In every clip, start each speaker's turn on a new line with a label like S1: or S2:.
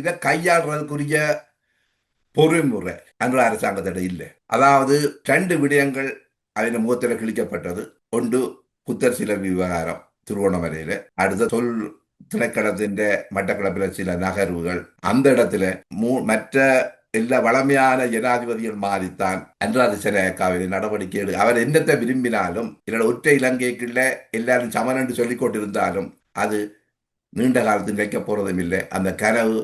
S1: இதை கையாளுறதுக்குரிய பொறிமுறை அன்று அரசாங்கத்திட இல்லை. அதாவது ரெண்டு விடயங்கள் அதில் முகத்தில் கிழிக்கப்பட்டது. ஒன்று புத்தர் சில விவகாரம் திருவோணமலையில அடுத்த சொல் திரைக்களத்திൻ്റെ மட்டக்களப்பில சில நகர்வுகள். அந்த இடத்துல மூ மற்ற எல்லா வளமையான ஜனாதிபதிகள் மாறித்தான் அன்றாது சிலையக்காவிலே நடவடிக்கை எடு. அவர் என்னத்தை விரும்பினாலும் இதோட ஒற்றை இலங்கைக்குள்ள எல்லாரும் சமன் என்று சொல்லிக் கொண்டிருந்தாலும் அது நீண்ட காலத்தில் வைக்க போறதும் இல்லை. அந்த கனவு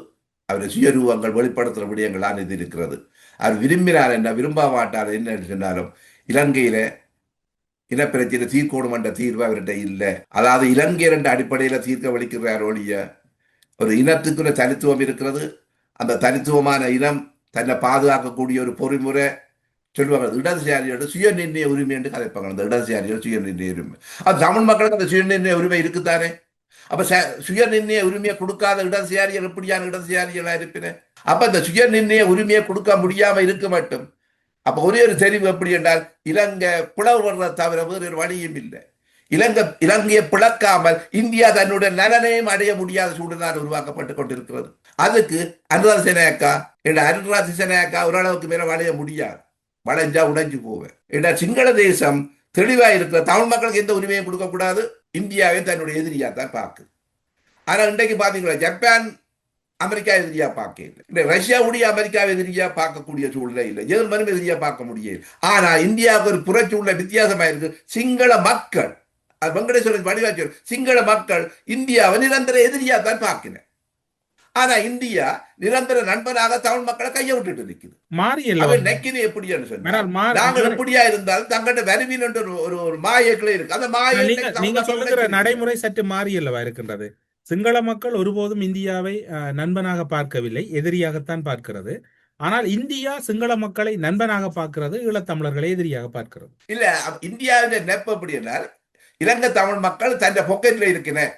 S1: அவர் சுயரூபங்கள் வெளிப்படுத்துகிற விடயங்களான் இது இருக்கிறது. அவர் விரும்பினார் என்ன விரும்ப மாட்டார் என்ன சொன்னாலும் இலங்கையில இனப்பிரச்சனை தீர்க்கணும் என்ற தீர்வு அவர்கிட்ட இல்லை. அதாவது இலங்கை என்ற அடிப்படையில தீர்க்க வலிக்கிறார் ஒழிய ஒரு இனத்துக்குள்ள தனித்துவம் இருக்கிறது. அந்த தனித்துவமான இனம் தன்னை பாதுகாக்கக்கூடிய ஒரு பொறிமுறை சொல்லுவாங்க இடதுசாரியோட சுய நிர்ணய உரிமை என்று கதைப்பாங்க. அந்த இடதுசாரியோட சுய நிர்ணய உரிமை. அது தமிழ் மக்களுக்கு அந்த சுய நிர்ணய உரிமை இருக்குத்தானே அப்ப ச- சுய நிர்ணய உரிமையை கொடுக்காத இடதுசாரிகள் எப்படியான இடதுசாரிகளா இருப்பின? அப்ப இந்த சுய நிர்ணய உரிமையை கொடுக்க முடியாம இருக்க மட்டும். அப்ப ஒரே ஒரு தெரிவு எப்படி என்றால் இலங்கை பிளவு தவிர வேறு ஒரு வழியும் இல்லை. இலங்கை இலங்கையை பிளக்காமல் இந்தியா தன்னுடைய நலனையும் அடைய முடியாத சூழ்நிலை உருவாக்கப்பட்டு கொண்டிருக்கிறது. அதுக்கு அனுராத சேனையக்கா என்ற அனுராத சேனையக்கா ஓரளவுக்கு மேல வளைய முடியாது. வளைஞ்சா உடைஞ்சு போவேன். என்ற சிங்கள தேசம் தெளிவா இருக்கிற தமிழ் மக்களுக்கு எந்த உரிமையும் கொடுக்க கூடாது. இந்தியாவை தன்னுடைய எதிரியாக தான் பார்க்குது. ஆனால் இன்றைக்கு பார்த்தீங்களா ஜப்பான் அமெரிக்கா எதிரியா பார்க்க இல்லை. ரஷ்யாவுடைய அமெரிக்கா எதிரியா பார்க்கக்கூடிய சூழ்நிலை இல்லை. ஜெர்மனும் எதிரியா பார்க்க முடியல. ஆனா இந்தியாவுக்கு ஒரு புரட்சி உள்ள வித்தியாசமா இருக்கு. சிங்கள மக்கள் அது வெங்கடேஸ்வரன் வடிவாச்சர் சிங்கள மக்கள் இந்தியாவை நிரந்தர எதிரியா தான் பார்க்கிறேன் ஆனா இந்தியா நிரந்தர நண்பனாக தமிழ் மக்களை கையை விட்டுட்டு நிக்குது. அவன் நெக்கிது எப்படின்னு சொன்னா. நாங்கள் எப்படியா இருந்தாலும் தங்கள்ட்ட வருவின் என்ற ஒரு ஒரு மாயக்களே இருக்கு. அந்த மாயை
S2: நீங்க சொல்லுகிற நடைமுறை சற்று மாறியல்லவா இருக்கின்றது? சிங்கள மக்கள் ஒருபோதும் இந்தியாவை நண்பனாக பார்க்கவில்லை. எதிரியாகத்தான் பார்க்கிறது. ஆனால் இந்தியா சிங்கள மக்களை நண்பனாக பார்க்கிறது ஈழத்தமிழர்களை எதிரியாக பார்க்கிறது.
S1: இல்ல இந்தியாவின் நெப்ப அப்படி என்றால் இலங்கை தமிழ் மக்கள் தன் பொக்கெட்ல இருக்கிறேன்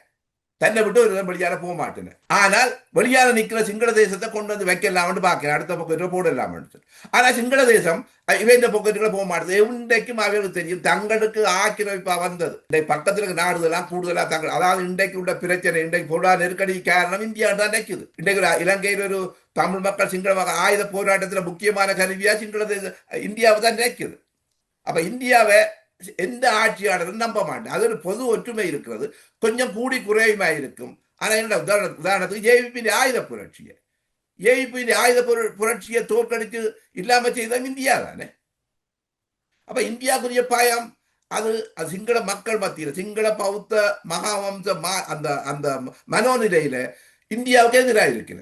S1: தன்னை விட்டு ஒரு இடம் வெளியால போக மாட்டேன் ஆனால் வெளியால நிக்கிற சிங்கள தேசத்தை கொண்டு வந்து வைக்கலாம்னு பார்க்கிறேன். அடுத்த பொக்கெட்ல போடலாம்னு சொல்லி. ஆனா சிங்கள தேசம் இவன் இந்த பொக்கெட்டுக்குள்ள போக மாட்டேது. இன்றைக்கும் அவர்களுக்கு தெரியும் தங்களுக்கு ஆக்கிரமிப்பா வந்தது. இன்றைக்கு பக்கத்துல நாடுதெல்லாம் கூடுதலா தங்கள் அதாவது இன்றைக்கு உள்ள பிரச்சனை இன்றைக்கு பொருளாதார நெருக்கடி காரணம் இந்தியா தான் நிற்குது இன்றைக்கு இலங்கையில் ஒரு தமிழ் மக்கள் சிங்கள மக்கள் ஆயுத போராட்டத்தில் முக்கியமான கருவியா சிங்கள தேசம் இந்தியாவை தான் நிற்குது அப்ப இந்தியாவை எந்த ஆட்சியாளரும் நம்ப மாட்டேன் அது ஒரு பொது ஒற்றுமை இருக்கிறது. கொஞ்சம் கூடி குறையுமா இருக்கும். ஆனா என்னோட உதாரண உதாரணத்துக்கு ஏவிபி ஆயுத புரட்சியை. ஏவிபி ஆயுத புரட்சியை தோற்கடித்து இல்லாம செய்தது இந்தியா தானே? அப்ப இந்தியாவுக்குரிய பாயம் அது அது சிங்கள மக்கள் மத்தியில் சிங்கள பௌத்த மகாவம்ச அந்த அந்த மனோநிலையில இந்தியாவுக்கு எதிராக இருக்கிற